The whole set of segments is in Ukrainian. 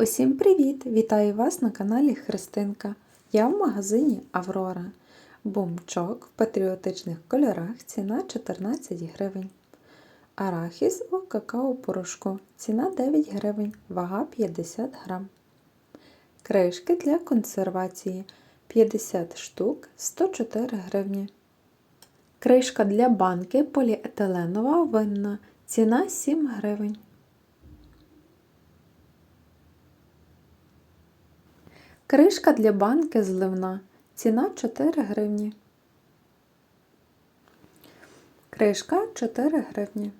Усім привіт! Вітаю вас на каналі Христинка. Я в магазині Аврора. Бумчок в патріотичних кольорах ціна 14 гривень. Арахіс у какао-порошку ціна 9 гривень, вага 50 грам. Кришки для консервації 50 штук 104 гривні. Кришка для банки поліетиленова винна. Ціна 7 гривень. Кришка для банки зливна. Ціна 4 гривні. Кришка 4 гривні.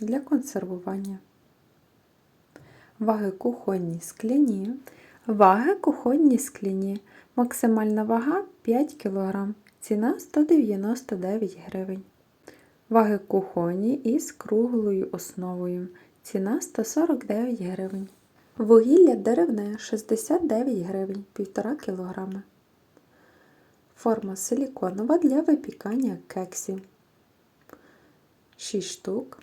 Для консервування. Ваги кухонні скляні. Ваги кухонні скляні. Максимальна вага 5 кг. Ціна 199 гривень. Ваги кухонні із круглою основою. Ціна 149 гривень. Вугілля деревне 69 гривень 1,5 кг. Форма силіконова для випікання кексів. 6 штук.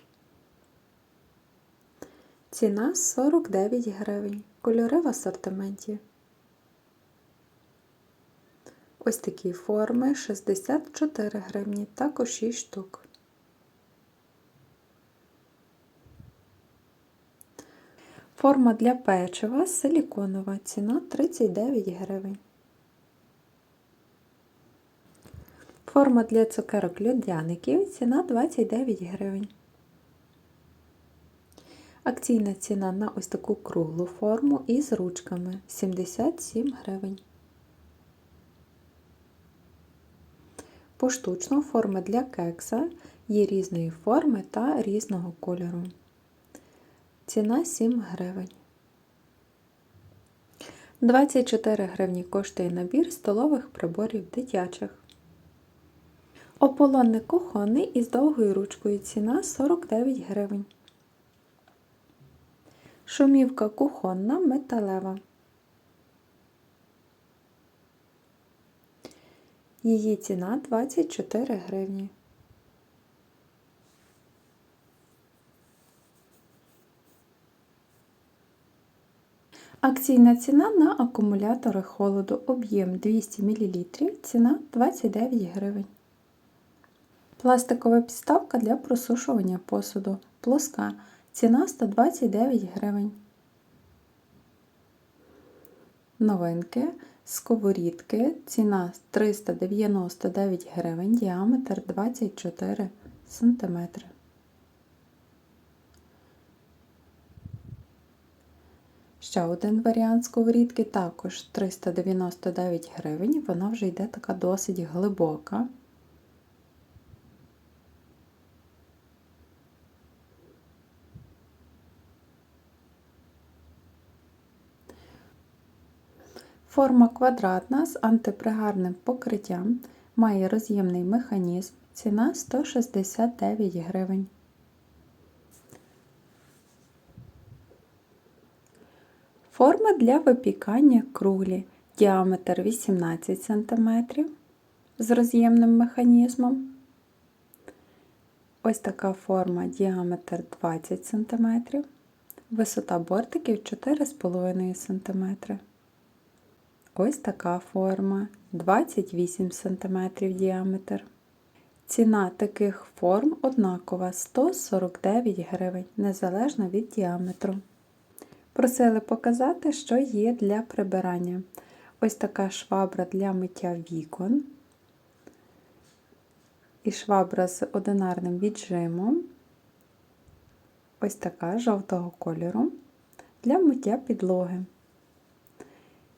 Ціна 49 гривень. Кольори в асортименті. Ось такі форми 64 гривні, також 6 штук. Форма для печива силіконова. Ціна 39 гривень. Форма для цукерок льодяників. Ціна 29 гривень. Акційна ціна на ось таку круглу форму із ручками 77 гривень. Поштучно форма для кекса є різної форми та різного кольору. Ціна 7 гривень. 24 гривні коштує набір столових приборів дитячих. Ополонник кухонний із довгою ручкою. Ціна 49 гривень. Шумівка кухонна металева. Її ціна 24 гривні. Акційна ціна на акумулятори холоду. Об'єм 200 мл. Ціна 29 гривень. Пластикова підставка для просушування посуду. Плоска. Ціна 129 гривень. Новинки. Сковорідки. Ціна 399 гривень. Діаметр 24 см. Ще один варіант сковорідки, також 399 гривень. Вона вже йде така досить глибока. Форма квадратна з антипригарним покриттям, має роз'ємний механізм, ціна 169 гривень. Форма для випікання круглі, діаметр 18 см з роз'ємним механізмом. Ось така форма діаметр 20 см, висота бортиків 4,5 см. Ось така форма 28 см діаметр. Ціна таких форм однакова 149 гривень, незалежно від діаметру. Просили показати, що є для прибирання. Ось така швабра для миття вікон. І швабра з одинарним віджимом. Ось така жовтого кольору для миття підлоги.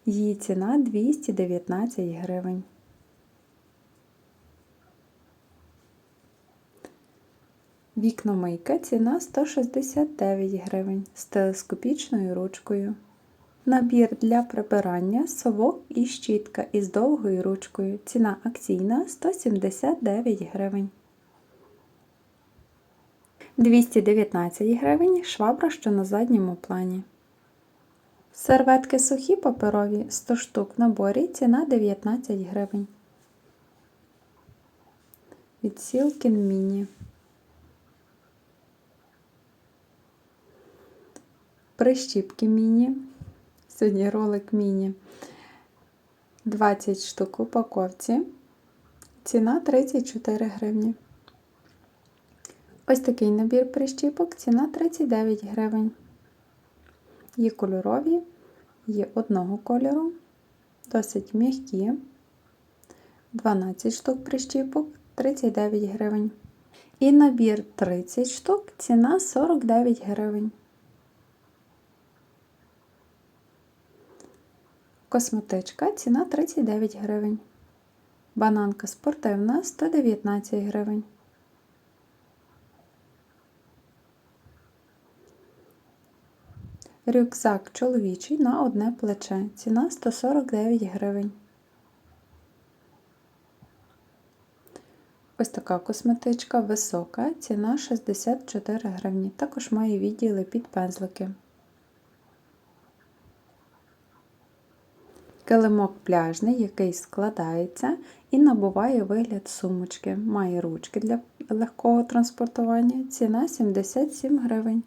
Її ціна 219 гривень. Вікномийка ціна 169 гривень з телескопічною ручкою. Набір для прибирання совок і щітка із довгою ручкою. Ціна акційна 179 гривень. 219 гривень швабра, що на задньому плані. Серветки сухі паперові 100 штук в наборі. Ціна 19 гривень. Від Silken Прищіпки міні Сьогодні ролик міні. 20 штук в упаковці. Ціна 34 гривні. Ось такий набір прищіпок, ціна 39 гривень. Є кольорові, є одного кольору, досить м'які. 12 штук прищіпок 39 гривень. І набір 30 штук, ціна 49 гривень. Косметичка ціна 39 гривень. Бананка спортивна 119 гривень. Рюкзак чоловічий на одне плече. Ціна 149 гривень. Ось така косметичка висока, ціна 64 гривні. Також має відділи під пензлики. Килимок пляжний, який складається і набуває вигляд сумочки. Має ручки для легкого транспортування. Ціна 77 гривень.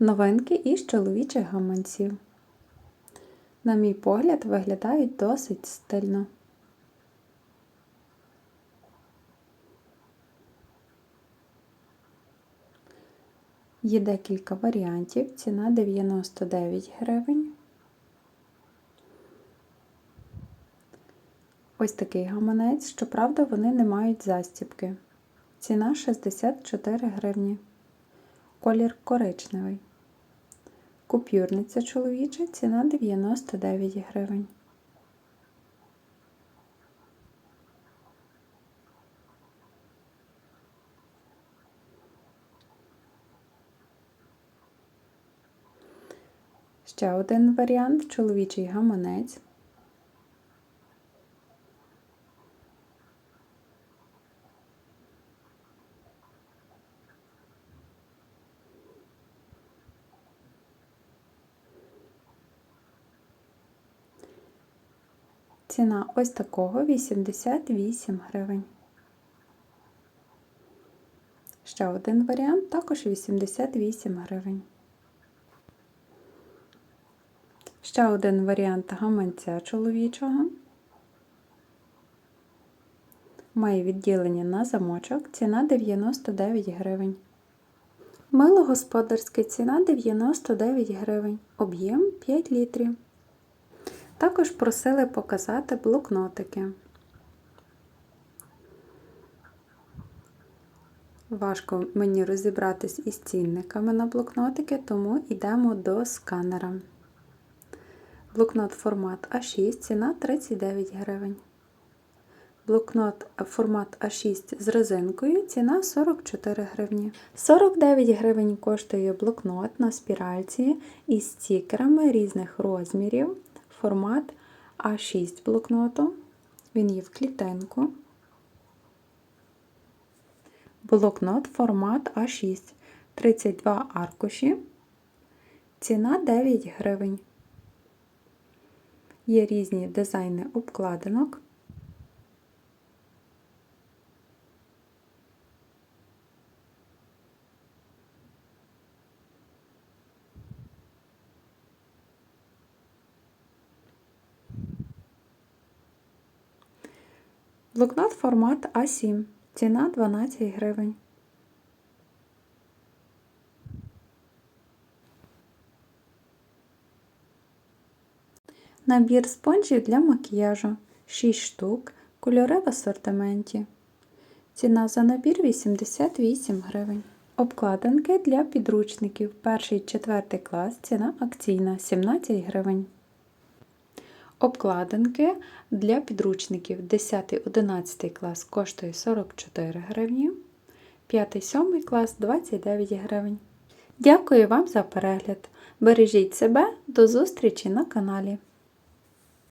Новинки із чоловічих гаманців. На мій погляд, виглядають досить стильно. Є декілька варіантів. Ціна 99 гривень. Ось такий гаманець, щоправда, вони не мають застібки. Ціна 64 гривні. Колір коричневий. Купюрниця чоловіча, ціна 99 гривень. Ще один варіант чоловічий гаманець. Ціна ось такого 88 гривень. Ще один варіант також 88 гривень. Ще один варіант гаманця чоловічого. Має відділення на замочок, ціна 99 гривень. Мило господарське ціна 99 гривень, об'єм 5 літрів. Також просили показати блокнотики. Важко мені розібратись із цінниками на блокнотики, тому йдемо до сканера. Блокнот формат А6, ціна 39 гривень. Блокнот формат А6 з резинкою, ціна 44 гривні. 49 гривень коштує блокнот на спіральці із стікерами різних розмірів. Формат А6 блокноту. Він є в клітинку. Блокнот формат А6. 32 аркуші. Ціна 9 гривень. Є різні дизайни обкладинок. Блокнот формат А7. Ціна 12 гривень. Набір спонжів для макіяжу 6 штук, кольори в асортименті. Ціна за набір 88 гривень. Обкладинки для підручників 1-4 клас, ціна акційна 17 гривень. Обкладинки для підручників 10-11 клас коштує 44 гривні, 5-7 клас 29 гривень. Дякую вам за перегляд! Бережіть себе, до зустрічі на каналі!